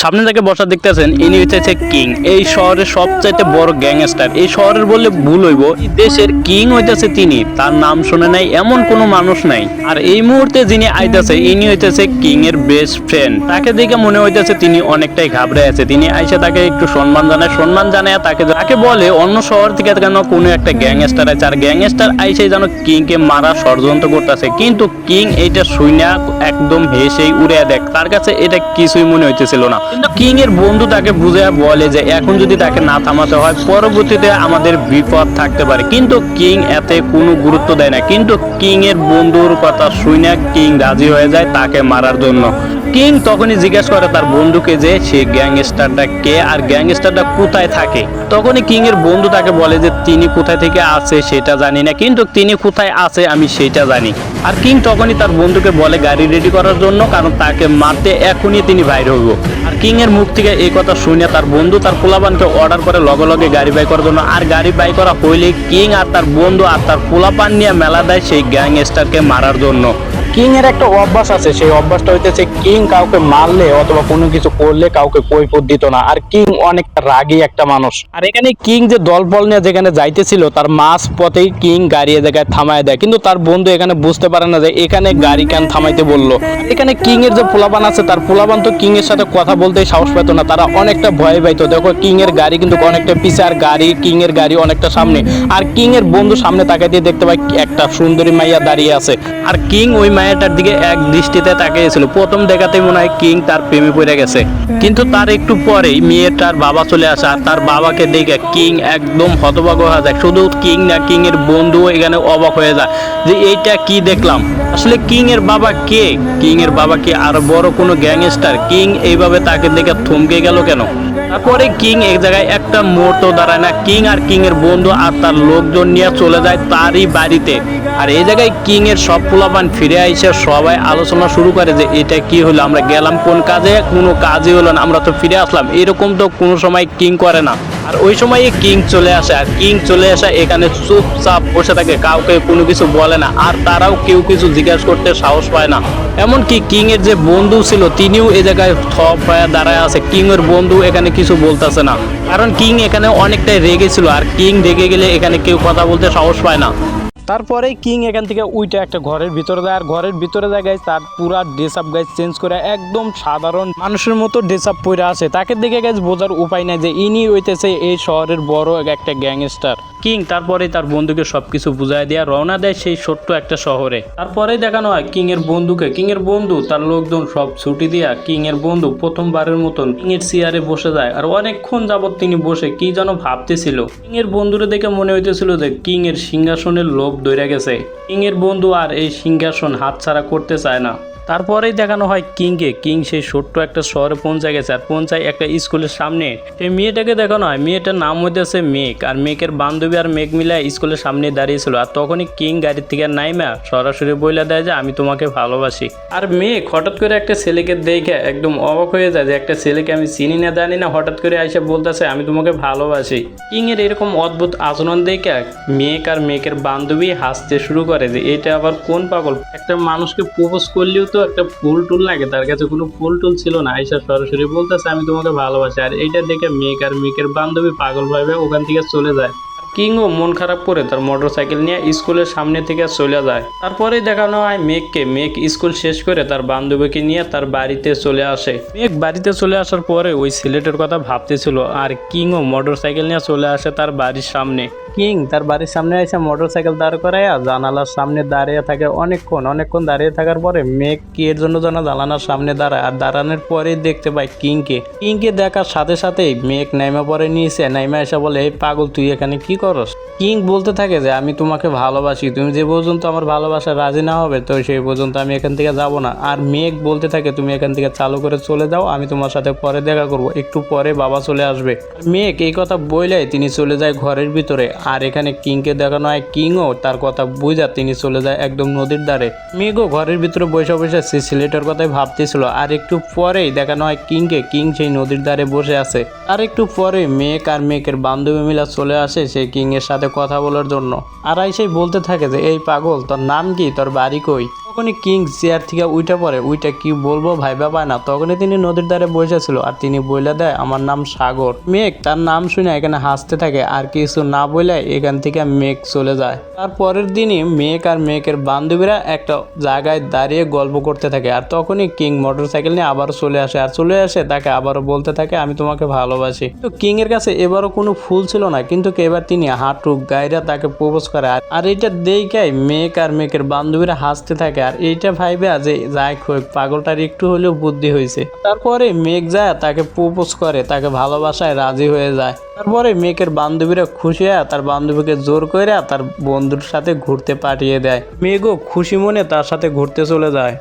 সামনে যাকে বসা দেখতেছেন, ইনি হইতেছে কিং। এই শহরের সবচাইতে বড় গ্যাংস্টার। এই শহরের বললে ভুল হইব দেশের কিং হইতেছে তিনি। তার নাম শুনে নাই, এমন কোনো মানুষ নাই। আর এই মুহূর্তে যিনি আইতাছে, ইনি হইতেছে কিং এর বেস্ট ফ্রেন্ড তাকে দেখে মনে হইতেছে তিনি অনেকটাই ঘাবড়ে আছে। তিনি আইসা তাকে একটু সম্মান জানায় সম্মান জানায় তাকে তাকে বলে, অন্য শহর থেকে কেন কোনো একটা গ্যাংস্টার আছে। আর গ্যাংস্টার আইসে যেন কিং কে মারা ষড়যন্ত্র করতেছে। কিন্তু কিং এইটা শুইনা একদম হেসেই উড়ে দেখ। তার কাছে এটা কিছুই মনে হইতেছিল না। কিন্তু কিং এর বন্ধু তাকে বুঝে বলে যে এখন যদি তাকে না থামাতে হয়, পরবর্তীতে আমাদের বিপদ থাকতে পারে। কিন্তু কিং এতে কোনো গুরুত্ব দেয় না। কিন্তু কিং এর বন্ধুর কথা শুনে কিং রাজি হয়ে যায় তাকে মারার জন্য। কিং তখনই জিজ্ঞেস করে তার বন্ধুকে যে সে গ্যাংস্টারটা কে আর গ্যাংস্টারটা কোথায় থাকে। তখনই কিং এর বন্ধু তাকে বলে যে, তিনি কোথায় থেকে আছে সেটা জানি না, কিন্তু তিনি কোথায় আছে আমি সেটা জানি। আর কিং তখনই তার বন্ধুকে বলে, গাড়ি রেডি করার জন্য, কারণ তাকে মারতে এখনই তিনি বাইরে হইব। আর কিং এর মুখ থেকে এই কথা শুনে তার বন্ধু তার পোলাপানকে অর্ডার করে লগে লগে গাড়ি বাই করার জন্য। আর গাড়ি বাই করা হইলে কিং আর তার বন্ধু আর তার পোলাপান নিয়ে মেলা দেয় সেই গ্যাংস্টারকে মারার জন্য। কিং এর একটা অভ্যাস আছে, সেই অভ্যাসটা হইতেছে কিং কাউকে মারলে অথবা কোনো কিছু করলে কাউকে কৈফত দিত না। আর কিং অনেকটা রাগী একটা মানুষ। আর এখানে কিং যে দল বল নিয়ে যেখানে যাইতেছিল, তার মাঝ পথেই কিং গাড়ি জায়গায় থামায় দেয়। কিন্তু তার বন্ধু এখানে বুঝতে পারে না যে এখানে গাড়ি কেন থামাইতে বলল। এখানে কিং এর যে পোলাবান আছে, তার পোলাবান তো কিং এর সাথে কথা বলতে সাহস পেত না। তারা অনেকটা ভয় পাইতো দেখো কিং এর গাড়ি কিন্তু অনেকটা পিছে, আর গাড়ি কিং এর গাড়ি অনেকটা সামনে। আর কিং এর বন্ধু সামনে তাকাই দিয়ে দেখতে পাই একটা সুন্দরী মাইয়া দাঁড়িয়ে আছে। আর কিং ওই মায়াটার দিকে এক দৃষ্টিতে তাকিয়েছিল। প্রথম দেখাতেই মনে হয় কিং তার প্রেমে পড়ে গেছে। কিন্তু তার একটু পরেই মেয়েটার বাবা চলে আসে আর তার বাবাকে দেখে কিং একদম হতবাক হয়ে যায়। শুধু কিং না কিং এর বন্ধু এখানে অবাক হয়ে যায় যে এইটা কি দেখলাম? আসলে কিং এর বাবা কে? কিং এর বাবা কি আর বড় কোনো গ্যাংস্টার? কিং এইভাবে তাকে দেখে থমকে গেল কেন? তারপরে কিং এক জায়গায় একটা মুহূর্ত দাঁড়ায় না, কিং আর কিং এর বন্ধু আর তার লোকজন নিয়ে চলে যায় তারই বাড়িতে। আর এই জায়গায় কিং এর সব পোলাপান ফিরে আইসে সবাই আলোচনা শুরু করে যে এটা কি হলো, আমরা গেলাম কোন কাজে, কোনো কাজই হলো না, আমরা তো ফিরে আসলাম। এরকম তো কোনো সময় কিং করে না। আর ওই সময় কিং চলে আসে, আর কিং চলে আসে এখানে চুপচাপ বসে থাকে, কাউকে কোনো কিছু বলে না, আর তারাও কেউ কিছু জিজ্ঞাসা করতে সাহস পায় না। এমনকি কিং এর যে বন্ধু ছিল, তিনিও এ জায়গায় থপ হয়ে দাঁড়ায় আছে কিং এর বন্ধু এখানে কিছু বলতেছে না। কারণ কিং এখানে অনেকটাই রেগে ছিল, আর কিং রেগে গেলে এখানে কেউ কথা বলতে সাহস পায় না। তারপরে কিং এখান থেকে উইটা একটা ঘরের ভিতরে দেয় আর ঘরের ভিতরে যায় গাইজ তার পুরা ড্রেস আপ গাইজ চেঞ্জ করে একদম সাধারণ মানুষের মতো ড্রেস আপ পরে আসে তাকে দেখে গাইজ বোঝার উপায় নাই যে ইনি হইতেছে এই শহরের বড় একটা গ্যাংস্টার কিং তারপরে তার বন্ধুকে সবকিছু বুঝায় দেয়া। রওনা দেয় সেই ছোট্ট একটা শহরে। তারপরে দেখানো হয় কিং এর বন্ধুকে। কিং এর বন্ধু, তার লোকজন সব ছুটি দিয়া কিং এর বন্ধু প্রথমবারের মতন কিং এর চেয়ারে বসে যায়। আর অনেকক্ষণ যাবত তিনি বসে কি যেন ভাবতেছিল। কিং এর বন্ধুরে দেখে মনে হইতেছিল যে কিং এর সিংহাসনের লোভ দইরা গেছে। ইংয়ের এর বন্ধু আর এই সিংহাসন হাতছাড়া করতে চায় না। তারপরেই দেখানো হয় কিংকে। কিং সেই ছোট্ট একটা শহরে পৌঁছে গেছে আর পৌঁছায় একটা স্কুলের সামনে। সেই মেয়েটাকে দেখানো হয়। মেয়েটার নাম হইতেছে মেঘ আর মেঘের বান্ধবী আর মেঘ মিলে স্কুলের সামনে দাঁড়িয়েছিল। আর তখনই কিং গাড়ির থেকে নাইমা সরাসরি বইলা দেয় যে, আমি তোমাকে ভালোবাসি। আর মেঘ হঠাৎ করে একটা ছেলেকে দেখে একদম অবাক হয়ে যায় যে, একটা ছেলেকে আমি চিনি না, জানি না। হঠাৎ করে এসে বলতেছে, আমি তোমাকে ভালোবাসি। কিং এর এরকম অদ্ভুত আচরণ দেখে মেঘ আর মেঘের বান্ধবী হাসতে শুরু করে যে, এটা আবার কোন পাগল? একটা মানুষকে প্রপোজ করলেও তো একটা ফুল টুল লাগে, তার কাছে কোনো ফুল টুল ছিল না। আইসা সরাসরি বলতেছে, আমি তোমাকে ভালোবাসি। আর এইটা দেখে মেঘ আর মেঘের বান্ধবী পাগল ভাবে ওখান থেকে চলে যায়। কিংও মন খারাপ করে তার মোটর সাইকেল নিয়ে স্কুলের সামনে থেকে চলে যায়। তারপরেই দেখানো হয় মেঘকে। মেঘ স্কুল শেষ করে তার বান্ধবীকে নিয়ে তার বাড়িতে চলে আসে। মেঘ বাড়িতে চলে আসার পরে ওই ছেলেটার কথা ভাবতেছিল, আর কিংও মোটর সাইকেল নিয়ে চলে আসে তার বাড়ির সামনে। কিং তার বাড়ির সামনে এসে মোটর সাইকেল দাঁড় করাইয়া জানালার সামনে দাঁড়িয়ে থাকে অনেকক্ষণ। অনেকক্ষণ দাঁড়িয়ে থাকার পরে মেঘ কি এর জন্য যেন জানালার সামনে দাঁড়ায়। আর দাঁড়ানোর পরেই দেখতে পাই কিংকে কিংকে দেখার সাথে সাথেই মেঘ নাইমা পরে নিয়েছে নাইমা এসে বলে, এই পাগল, তুই এখানে কি করস? কিং বলতে থাকে যে, আমি তোমাকে ভালোবাসি। তুমি যে পর্যন্ত আমার ভালোবাসা রাজি না হবে, তো সেই পর্যন্ত আমি এখান থেকে যাব না। আর মেঘ বলতে থাকে, তুমি এখান থেকে চালু করে চলে যাও। আমি তোমার সাথে পরে দেখা করব। একটু পরে বাবা চলে আসবে। মেঘ এই কথা বইলে তিনি চলে যায় ঘরের ভিতরে। আর এখানে কিংকে দেখানো হয় কিংও, তার কথা বুঝা তিনি চলে যায় একদম নদীর ধারে। মেঘও ঘরের ভিতরে বসে বসে সে ছেলেটার কথাই ভাবতেছিল। আর একটু পরেই দেখানো হয় কিংকে, কিং সেই নদীর ধারে বসে আছে। আর একটু পরে মেঘ আর মেঘের বান্ধবী মিলা চলে আসে সেই কিং এর সাথে কথা বলার জন্য। আর আইসেই বলতে থাকে যে, এই পাগল, তোর নাম কি? তোর বাড়ি কই? তখনই কিং চেয়ার থেকে উইটা পড়ে, উইটা কি বলব ভাইবা পায় না। তখনই তিনি নদীর ধারে বসেছিল আর তিনি বলে দেয়, আমার নাম সাগর। মেঘ তার নাম শুনে এখানে হাসতে থাকে, আর কিছু না বলে এখান থেকে মেঘ চলে যায়। তার পরের দিনই মেঘ আর মেঘের বান্ধবীরা একটা জায়গায় দাঁড়িয়ে গল্প করতে থাকে, আর তখনই কিং মোটরসাইকেল নিয়ে আবারও চলে আসে, আর চলে আসে তাকে আবারও বলতে থাকে, আমি তোমাকে ভালোবাসি। তো কিং এর কাছে এবারও কোনো ফুল ছিল না, কিন্তু এবার তিনি হাঁটু গাইরা তাকে প্রপোজ করে, আর- এইটা দেখাই মেঘ আর মেঘের বান্ধবীরা হাসতে থাকে আর এইটা ভাইবে যে যাই হোক পাগলটার একটু হলেও বুদ্ধি হয়েছে তারপরে মেঘ যায়, তাকে প্রপোজ করে, তাকে ভালোবাসায় রাজি হয়ে যায়। তারপরে মেঘের বান্ধবীরা খুশি হয় তার বান্ধবীকে জোর করে তার বন্ধুর সাথে ঘুরতে পাঠিয়ে দেয়। মেঘও খুশি মনে তার সাথে ঘুরতে চলে যায়।